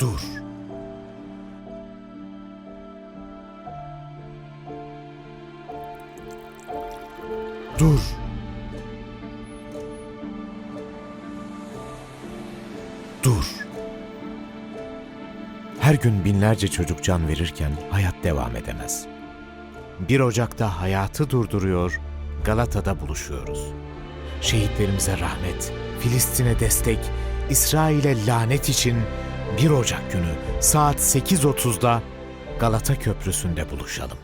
Dur. Dur. Dur. Her gün binlerce çocuk can verirken hayat devam edemez. 1 Ocak'ta hayatı durduruyor, Galata'da buluşuyoruz. Şehitlerimize rahmet, Filistin'e destek, İsrail'e lanet için 1 Ocak günü saat 8.30'da Galata Köprüsü'nde buluşalım.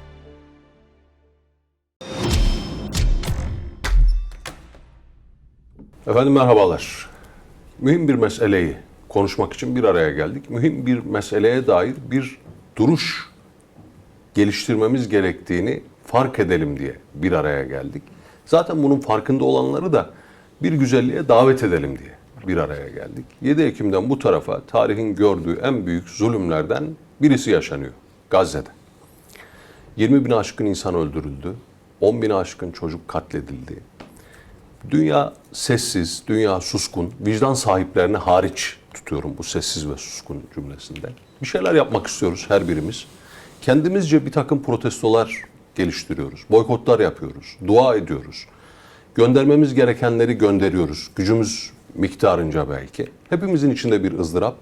Efendim merhabalar. Mühim bir meseleyi konuşmak için bir araya geldik. Mühim bir meseleye dair bir duruş geliştirmemiz gerektiğini fark edelim diye bir araya geldik. Zaten bunun farkında olanları da bir güzelliğe davet edelim diye bir araya geldik. 7 Ekim'den bu tarafa tarihin gördüğü en büyük zulümlerden birisi yaşanıyor Gazze'de. 20 bin aşkın insan öldürüldü. 10 bin aşkın çocuk katledildi. Dünya sessiz, dünya suskun, vicdan sahiplerini hariç tutuyorum bu sessiz ve suskun cümlesinde. Bir şeyler yapmak istiyoruz her birimiz. Kendimizce bir takım protestolar geliştiriyoruz, boykotlar yapıyoruz, dua ediyoruz. Göndermemiz gerekenleri gönderiyoruz, gücümüz miktarınca belki. Hepimizin içinde bir ızdırap.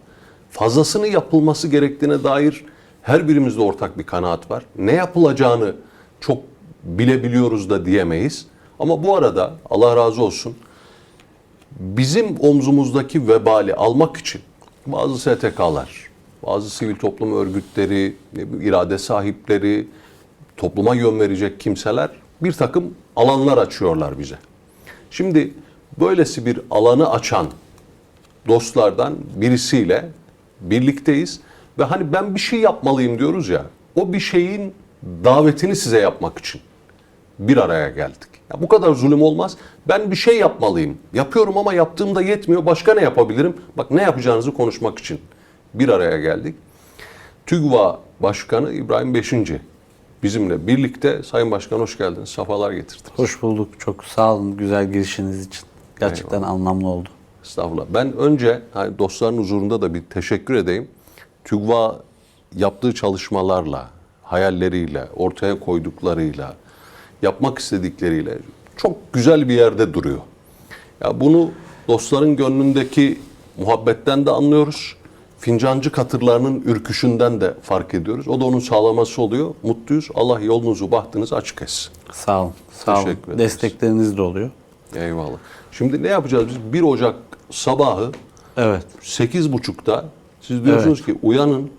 Fazlasını yapılması gerektiğine dair her birimizde ortak bir kanaat var. Ne yapılacağını çok bilebiliyoruz da diyemeyiz. Ama bu arada Allah razı olsun bizim omzumuzdaki vebali almak için bazı STK'lar, bazı sivil toplum örgütleri, irade sahipleri, topluma yön verecek kimseler bir takım alanlar açıyorlar bize. Şimdi böylesi bir alanı açan dostlardan birisiyle birlikteyiz ve hani ben bir şey yapmalıyım diyoruz ya. O bir şeyin davetini size yapmak için bir araya geldik. Ya bu kadar zulüm olmaz. Ben bir şey yapmalıyım. Yapıyorum ama yaptığımda yetmiyor. Başka ne yapabilirim? Bak ne yapacağınızı konuşmak için bir araya geldik. TÜGVA Başkanı İbrahim Beşinci bizimle birlikte. Sayın Başkan hoş geldiniz. Safalar getirdiniz. Hoş bulduk. Çok sağ olun güzel girişiniz için. Gerçekten anlamlı oldu. Estağfurullah. Ben önce hani dostların huzurunda da bir teşekkür edeyim. TÜGVA yaptığı çalışmalarla, hayalleriyle, ortaya koyduklarıyla, yapmak istedikleriyle çok güzel bir yerde duruyor. Ya bunu dostların gönlündeki muhabbetten de anlıyoruz. Fincancı katırlarının ürküşünden de fark ediyoruz. O da onun sağlaması oluyor. Mutluyuz. Allah yolunuzu, bahtınızı açık etsin. Sağ olun. Sağ olun. Destekleriniz de oluyor. Eyvallah. Şimdi ne yapacağız biz? 1 Ocak sabahı Evet. 8.30'da siz diyorsunuz ki uyanın,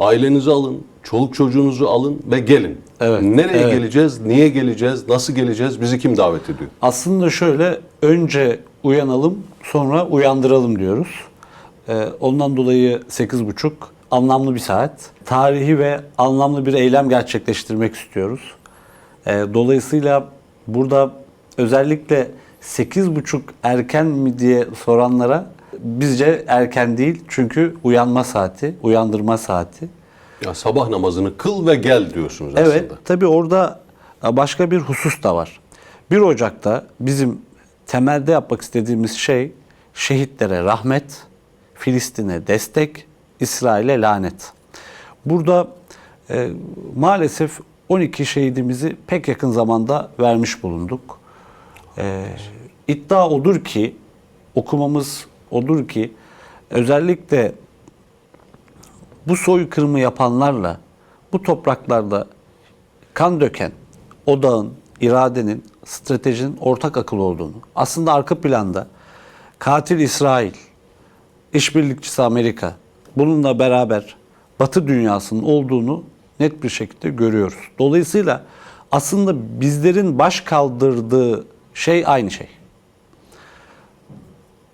ailenizi alın, çoluk çocuğunuzu alın ve gelin. Evet, Nereye evet. geleceğiz, niye geleceğiz, nasıl geleceğiz, bizi kim davet ediyor? Aslında şöyle önce uyanalım sonra uyandıralım diyoruz. Ee, ondan dolayı 8.30 anlamlı bir saat. Tarihi ve anlamlı bir eylem gerçekleştirmek istiyoruz. Ee, dolayısıyla burada özellikle 8.30 erken mi diye soranlara bizce erken değil. Çünkü uyanma saati, uyandırma saati. Ya sabah namazını kıl ve gel diyorsunuz Evet, aslında. tabii orada başka bir husus da var. 1 Ocak'ta bizim temelde yapmak istediğimiz şey şehitlere rahmet, Filistin'e destek, İsrail'e lanet. Burada e, maalesef 12 şehidimizi pek yakın zamanda vermiş bulunduk. E, iddia odur ki, okumamız odur ki özellikle bu soykırımı yapanlarla bu topraklarda kan döken odağın, iradenin, stratejinin ortak akıl olduğunu, aslında arka planda katil İsrail, işbirlikçisi Amerika, bununla beraber Batı dünyasının olduğunu net bir şekilde görüyoruz. Dolayısıyla aslında bizlerin baş kaldırdığı şey aynı şey.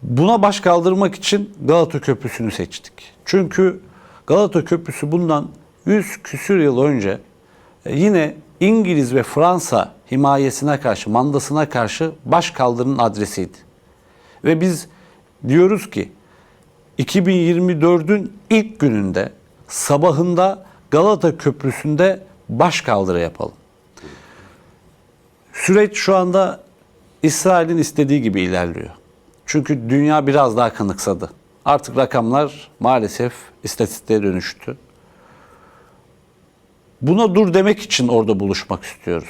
Buna baş kaldırmak için Galata Köprüsü'nü seçtik. Çünkü Galata Köprüsü bundan 100 küsür yıl önce e, yine İngiliz ve Fransa himayesine karşı, mandasına karşı baş kaldırının adresiydi. Ve biz diyoruz ki 2024'ün ilk gününde sabahında Galata Köprüsü'nde baş kaldırı yapalım. Süreç şu anda İsrail'in istediği gibi ilerliyor. Çünkü dünya biraz daha kanıksadı. Artık rakamlar maalesef istatistiğe dönüştü. Buna dur demek için orada buluşmak istiyoruz.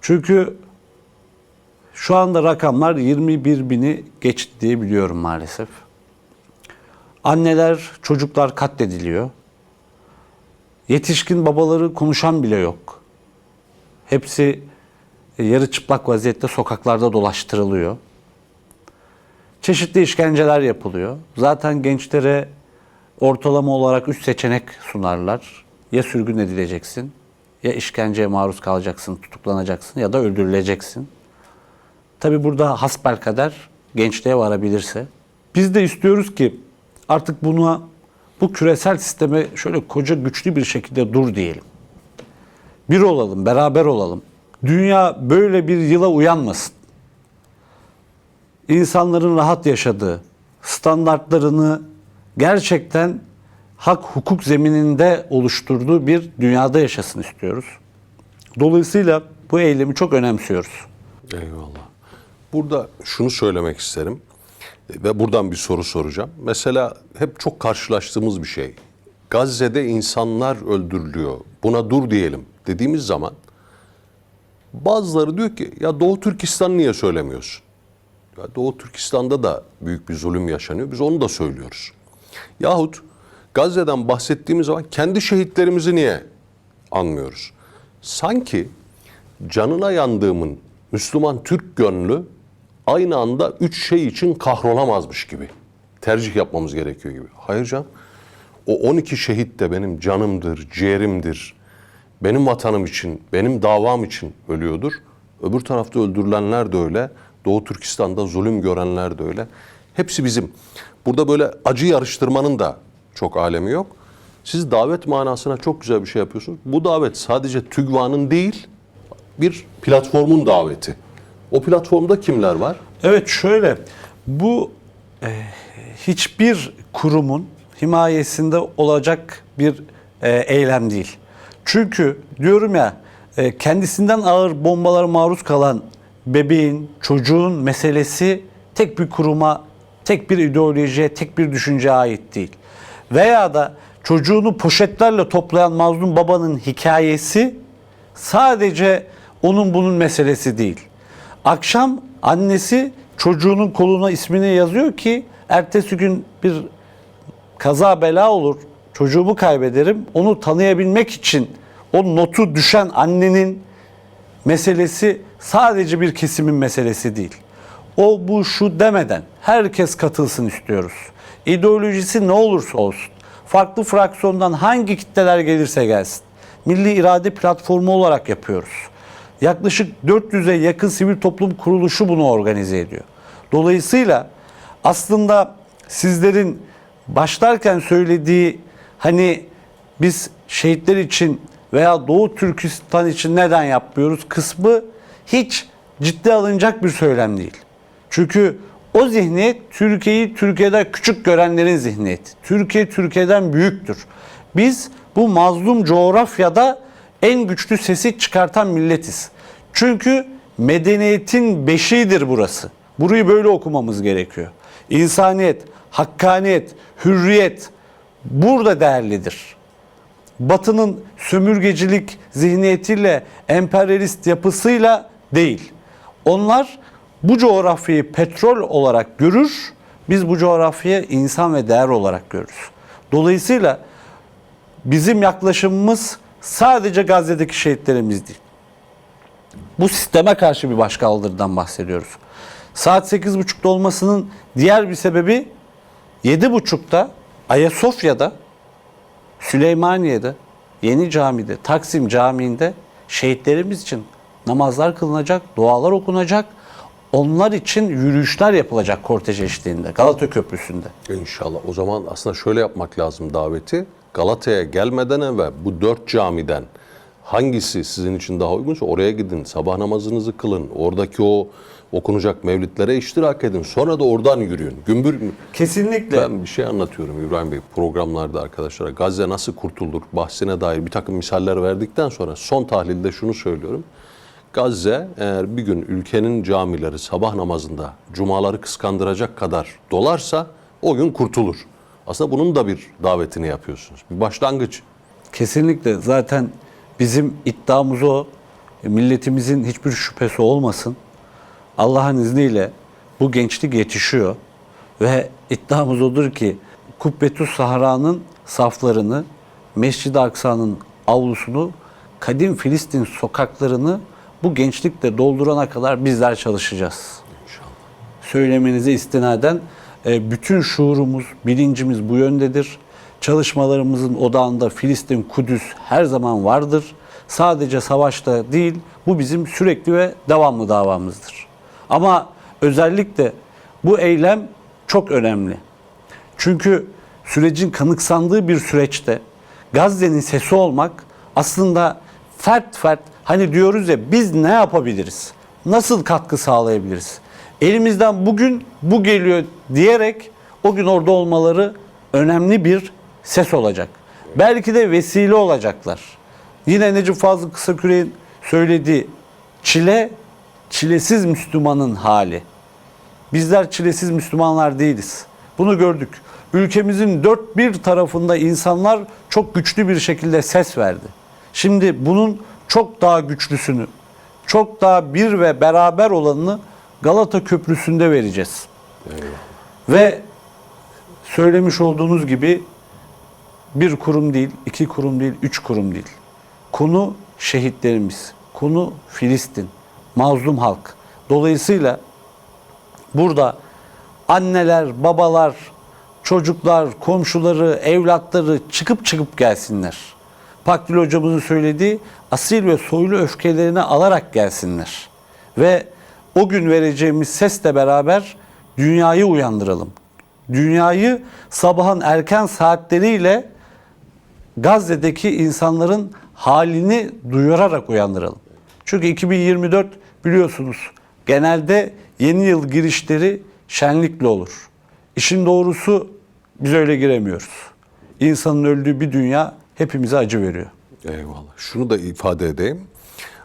Çünkü şu anda rakamlar 21 bini geçti diye biliyorum maalesef. Anneler, çocuklar katlediliyor. Yetişkin babaları konuşan bile yok. Hepsi yarı çıplak vaziyette sokaklarda dolaştırılıyor. Çeşitli işkenceler yapılıyor. Zaten gençlere ortalama olarak üç seçenek sunarlar. Ya sürgün edileceksin, ya işkenceye maruz kalacaksın, tutuklanacaksın ya da öldürüleceksin. Tabi burada hasbelkader gençliğe varabilirse. Biz de istiyoruz ki artık buna bu küresel sisteme şöyle koca güçlü bir şekilde dur diyelim. Bir olalım, beraber olalım. Dünya böyle bir yıla uyanmasın. İnsanların rahat yaşadığı, standartlarını gerçekten hak hukuk zemininde oluşturduğu bir dünyada yaşasın istiyoruz. Dolayısıyla bu eylemi çok önemsiyoruz. Eyvallah. Burada şunu söylemek isterim ve buradan bir soru soracağım. Mesela hep çok karşılaştığımız bir şey. Gazze'de insanlar öldürülüyor. Buna dur diyelim dediğimiz zaman bazıları diyor ki ya Doğu Türkistan niye söylemiyorsun? Ya Doğu Türkistan'da da büyük bir zulüm yaşanıyor. Biz onu da söylüyoruz. Yahut Gazze'den bahsettiğimiz zaman kendi şehitlerimizi niye anmıyoruz? Sanki canına yandığımın Müslüman Türk gönlü aynı anda üç şey için kahrolamazmış gibi. Tercih yapmamız gerekiyor gibi. Hayır canım. O 12 şehit de benim canımdır, ciğerimdir. Benim vatanım için, benim davam için ölüyordur. Öbür tarafta öldürülenler de öyle. Doğu Türkistan'da zulüm görenler de öyle. Hepsi bizim. Burada böyle acı yarıştırmanın da çok alemi yok. Siz davet manasına çok güzel bir şey yapıyorsunuz. Bu davet sadece TÜGVA'nın değil, bir platformun daveti. O platformda kimler var? Evet şöyle bu e, hiçbir kurumun himayesinde olacak bir e, eylem değil. Çünkü diyorum ya e, kendisinden ağır bombalara maruz kalan bebeğin, çocuğun meselesi tek bir kuruma, tek bir ideolojiye, tek bir düşünceye ait değil. Veya da çocuğunu poşetlerle toplayan mazlum babanın hikayesi sadece onun bunun meselesi değil. Akşam annesi çocuğunun koluna ismini yazıyor ki ertesi gün bir kaza bela olur, çocuğumu kaybederim. Onu tanıyabilmek için o notu düşen annenin meselesi sadece bir kesimin meselesi değil. O bu şu demeden herkes katılsın istiyoruz. İdeolojisi ne olursa olsun. Farklı fraksiyondan hangi kitleler gelirse gelsin. Milli İrade Platformu olarak yapıyoruz. Yaklaşık 400'e yakın sivil toplum kuruluşu bunu organize ediyor. Dolayısıyla aslında sizlerin başlarken söylediği hani biz şehitler için veya Doğu Türkistan için neden yapmıyoruz kısmı hiç ciddi alınacak bir söylem değil. Çünkü o zihniyet Türkiye'yi Türkiye'den küçük görenlerin zihniyeti. Türkiye Türkiye'den büyüktür. Biz bu mazlum coğrafyada en güçlü sesi çıkartan milletiz. Çünkü medeniyetin beşiğidir burası. Burayı böyle okumamız gerekiyor. İnsaniyet, hakkaniyet, hürriyet burada değerlidir. Batı'nın sömürgecilik zihniyetiyle, emperyalist yapısıyla değil. Onlar bu coğrafyayı petrol olarak görür, biz bu coğrafyayı insan ve değer olarak görürüz. Dolayısıyla bizim yaklaşımımız sadece Gazze'deki şehitlerimiz değil. Bu sisteme karşı bir başkaldırıdan bahsediyoruz. Saat 8.30'da olmasının diğer bir sebebi 7.30'da Ayasofya'da, Süleymaniye'de, Yeni Cami'de, Taksim Camii'nde şehitlerimiz için namazlar kılınacak, dualar okunacak. Onlar için yürüyüşler yapılacak kortej eşliğinde Galata Köprüsü'nde. İnşallah. O zaman aslında şöyle yapmak lazım daveti. Galata'ya gelmeden evvel bu dört camiden hangisi sizin için daha uygunsa oraya gidin. Sabah namazınızı kılın. Oradaki o okunacak mevlitlere iştirak edin. Sonra da oradan yürüyün. Gümbür Kesinlikle. Ben bir şey anlatıyorum İbrahim Bey programlarda arkadaşlara. Gazze nasıl kurtulur bahsine dair bir takım misaller verdikten sonra son tahlilde şunu söylüyorum. Gazze eğer bir gün ülkenin camileri sabah namazında cumaları kıskandıracak kadar dolarsa o gün kurtulur. Aslında bunun da bir davetini yapıyorsunuz. Bir başlangıç. Kesinlikle zaten bizim iddiamız o. Milletimizin hiçbir şüphesi olmasın. Allah'ın izniyle bu gençlik yetişiyor ve iddiamız odur ki Kubbetüs Sahra'nın saflarını, Mescid-i Aksa'nın avlusunu, kadim Filistin sokaklarını bu gençlikle doldurana kadar bizler çalışacağız. Söylemenize istinaden e, bütün şuurumuz, bilincimiz bu yöndedir. Çalışmalarımızın odağında Filistin, Kudüs her zaman vardır. Sadece savaşta değil, bu bizim sürekli ve devamlı davamızdır. Ama özellikle bu eylem çok önemli. Çünkü sürecin kanıksandığı bir süreçte Gazze'nin sesi olmak aslında fert fert hani diyoruz ya biz ne yapabiliriz? Nasıl katkı sağlayabiliriz? Elimizden bugün bu geliyor diyerek o gün orada olmaları önemli bir ses olacak. Belki de vesile olacaklar. Yine Necip Fazıl Kısaküre'nin söylediği çile çilesiz Müslümanın hali. Bizler çilesiz Müslümanlar değiliz. Bunu gördük. Ülkemizin dört bir tarafında insanlar çok güçlü bir şekilde ses verdi. Şimdi bunun çok daha güçlüsünü, çok daha bir ve beraber olanını Galata Köprüsü'nde vereceğiz. Ve söylemiş olduğunuz gibi bir kurum değil, iki kurum değil, üç kurum değil. Konu şehitlerimiz, konu Filistin, mazlum halk. Dolayısıyla burada anneler, babalar, çocuklar, komşuları, evlatları çıkıp çıkıp gelsinler. Pakdil hocamızın söylediği asil ve soylu öfkelerini alarak gelsinler. Ve o gün vereceğimiz sesle beraber dünyayı uyandıralım. Dünyayı sabahın erken saatleriyle Gazze'deki insanların halini duyurarak uyandıralım. Çünkü 2024 biliyorsunuz genelde yeni yıl girişleri şenlikle olur. İşin doğrusu biz öyle giremiyoruz. İnsanın öldüğü bir dünya hepimize acı veriyor. Eyvallah. Şunu da ifade edeyim.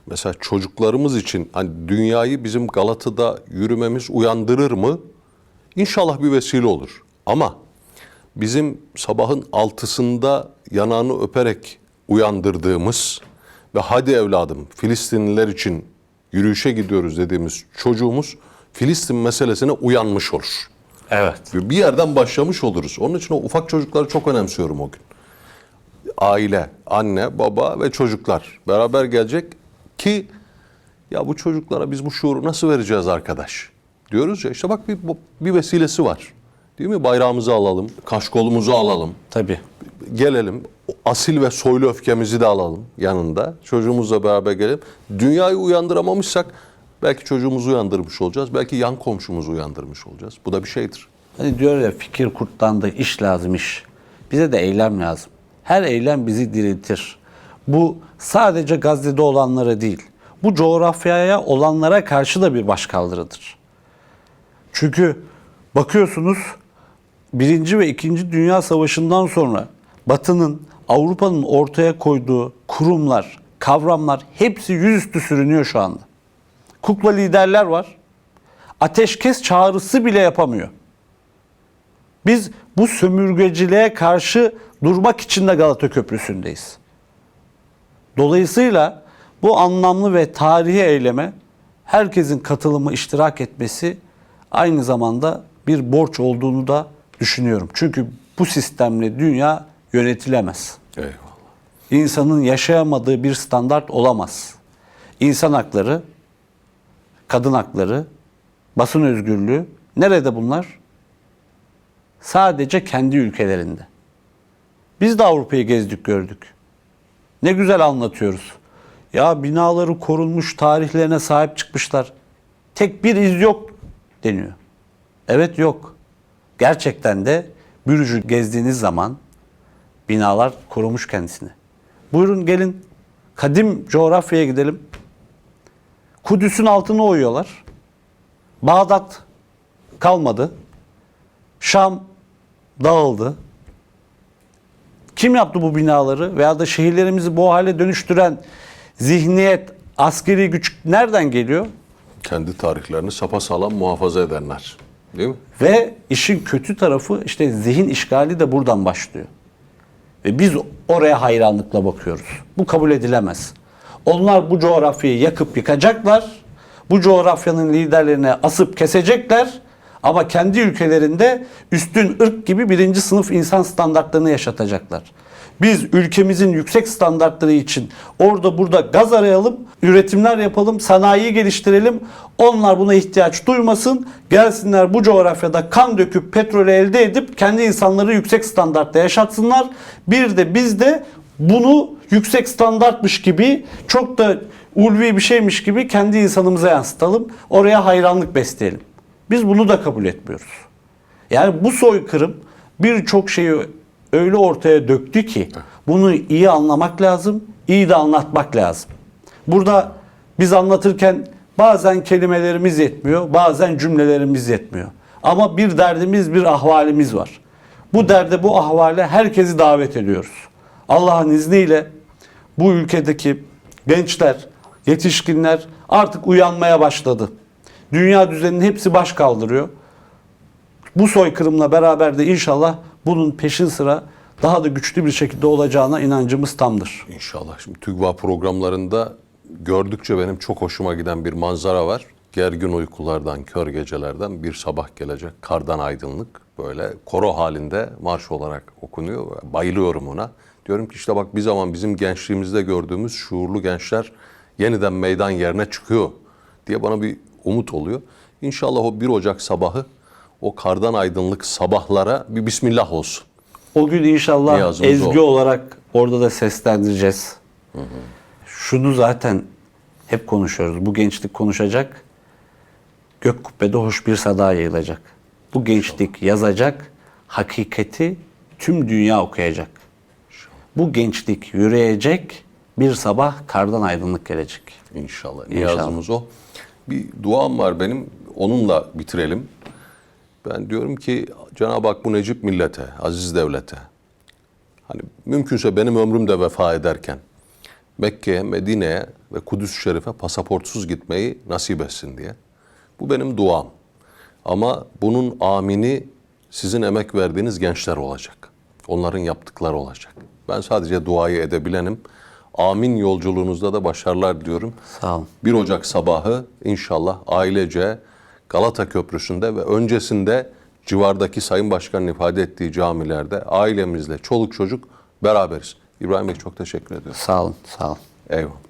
Mesela çocuklarımız için hani dünyayı bizim Galata'da yürümemiz uyandırır mı? İnşallah bir vesile olur. Ama bizim sabahın altısında yanağını öperek uyandırdığımız ve hadi evladım Filistinliler için yürüyüşe gidiyoruz dediğimiz çocuğumuz Filistin meselesine uyanmış olur. Evet. Bir yerden başlamış oluruz. Onun için o ufak çocukları çok önemsiyorum o gün. Aile, anne, baba ve çocuklar beraber gelecek ki ya bu çocuklara biz bu şuuru nasıl vereceğiz arkadaş? Diyoruz ya işte bak bir, bir vesilesi var. Değil mi? Bayrağımızı alalım, kaşkolumuzu alalım, Tabii. gelelim. Asil ve soylu öfkemizi de alalım yanında. Çocuğumuzla beraber gelelim. Dünyayı uyandıramamışsak belki çocuğumuzu uyandırmış olacağız. Belki yan komşumuzu uyandırmış olacağız. Bu da bir şeydir. Hani diyor ya fikir kurtlandı, iş lazım iş. Bize de eylem lazım. Her eylem bizi diriltir. Bu sadece Gazze'de olanlara değil, bu coğrafyaya olanlara karşı da bir başkaldırıdır. Çünkü bakıyorsunuz Birinci ve İkinci Dünya Savaşı'ndan sonra Batı'nın, Avrupa'nın ortaya koyduğu kurumlar, kavramlar hepsi yüzüstü sürünüyor şu anda. Kukla liderler var. Ateşkes çağrısı bile yapamıyor. Biz bu sömürgeciliğe karşı durmak için de Galata Köprüsü'ndeyiz. Dolayısıyla bu anlamlı ve tarihi eyleme herkesin katılımı, iştirak etmesi aynı zamanda bir borç olduğunu da düşünüyorum. Çünkü bu sistemle dünya yönetilemez. Eyvallah. İnsanın yaşayamadığı bir standart olamaz. İnsan hakları, kadın hakları, basın özgürlüğü nerede bunlar? Sadece kendi ülkelerinde. Biz de Avrupa'yı gezdik gördük. Ne güzel anlatıyoruz. Ya binaları korunmuş, tarihlerine sahip çıkmışlar. Tek bir iz yok deniyor. Evet yok. Gerçekten de Bürüc'ü gezdiğiniz zaman binalar korumuş kendisini. Buyurun gelin kadim coğrafyaya gidelim. Kudüs'ün altını oyuyorlar. Bağdat kalmadı. Şam dağıldı. Kim yaptı bu binaları veya da şehirlerimizi bu hale dönüştüren zihniyet, askeri güç nereden geliyor? Kendi tarihlerini sapasağlam muhafaza edenler. Değil mi? Ve işin kötü tarafı işte zihin işgali de buradan başlıyor. Ve biz oraya hayranlıkla bakıyoruz. Bu kabul edilemez. Onlar bu coğrafyayı yakıp yıkacaklar. Bu coğrafyanın liderlerini asıp kesecekler. Ama kendi ülkelerinde üstün ırk gibi birinci sınıf insan standartlarını yaşatacaklar. Biz ülkemizin yüksek standartları için orada burada gaz arayalım, üretimler yapalım, sanayiyi geliştirelim. Onlar buna ihtiyaç duymasın. Gelsinler bu coğrafyada kan döküp petrolü elde edip kendi insanları yüksek standartta yaşatsınlar. Bir de biz de bunu yüksek standartmış gibi çok da ulvi bir şeymiş gibi kendi insanımıza yansıtalım. Oraya hayranlık besleyelim. Biz bunu da kabul etmiyoruz. Yani bu soykırım birçok şeyi öyle ortaya döktü ki bunu iyi anlamak lazım, iyi de anlatmak lazım. Burada biz anlatırken bazen kelimelerimiz yetmiyor, bazen cümlelerimiz yetmiyor. Ama bir derdimiz, bir ahvalimiz var. Bu derde, bu ahvale herkesi davet ediyoruz. Allah'ın izniyle bu ülkedeki gençler, yetişkinler artık uyanmaya başladı. Dünya düzeninin hepsi baş kaldırıyor. Bu soykırımla beraber de inşallah bunun peşin sıra daha da güçlü bir şekilde olacağına inancımız tamdır. İnşallah. Şimdi TÜGVA programlarında gördükçe benim çok hoşuma giden bir manzara var. Gergin uykulardan, kör gecelerden bir sabah gelecek. Kardan aydınlık böyle koro halinde marş olarak okunuyor. Bayılıyorum ona. Diyorum ki işte bak bir zaman bizim gençliğimizde gördüğümüz şuurlu gençler yeniden meydan yerine çıkıyor diye bana bir umut oluyor. İnşallah o 1 Ocak sabahı o kardan aydınlık sabahlara bir bismillah olsun. O gün inşallah Niyazımız ezgi o. olarak orada da seslendireceğiz. Şunu zaten hep konuşuyoruz. Bu gençlik konuşacak. Gök kubbede hoş bir sada yayılacak. Bu gençlik yazacak. Hakikati tüm dünya okuyacak. Bu gençlik yürüyecek. Bir sabah kardan aydınlık gelecek. İnşallah. Niyazımız o. Bir duam var benim. Onunla bitirelim. Ben diyorum ki Cenab-ı Hak bu Necip millete, aziz devlete, hani mümkünse benim ömrüm de vefa ederken Mekke'ye, Medine'ye ve Kudüs-ü Şerif'e pasaportsuz gitmeyi nasip etsin diye. Bu benim duam. Ama bunun amini sizin emek verdiğiniz gençler olacak. Onların yaptıkları olacak. Ben sadece duayı edebilenim. Amin yolculuğunuzda da başarılar diliyorum. Sağ olun. 1 Ocak sabahı inşallah ailece Galata Köprüsü'nde ve öncesinde civardaki Sayın Başkan'ın ifade ettiği camilerde ailemizle çoluk çocuk beraberiz. İbrahim Bey çok teşekkür ediyorum. Sağ olun. Sağ olun. Eyvallah.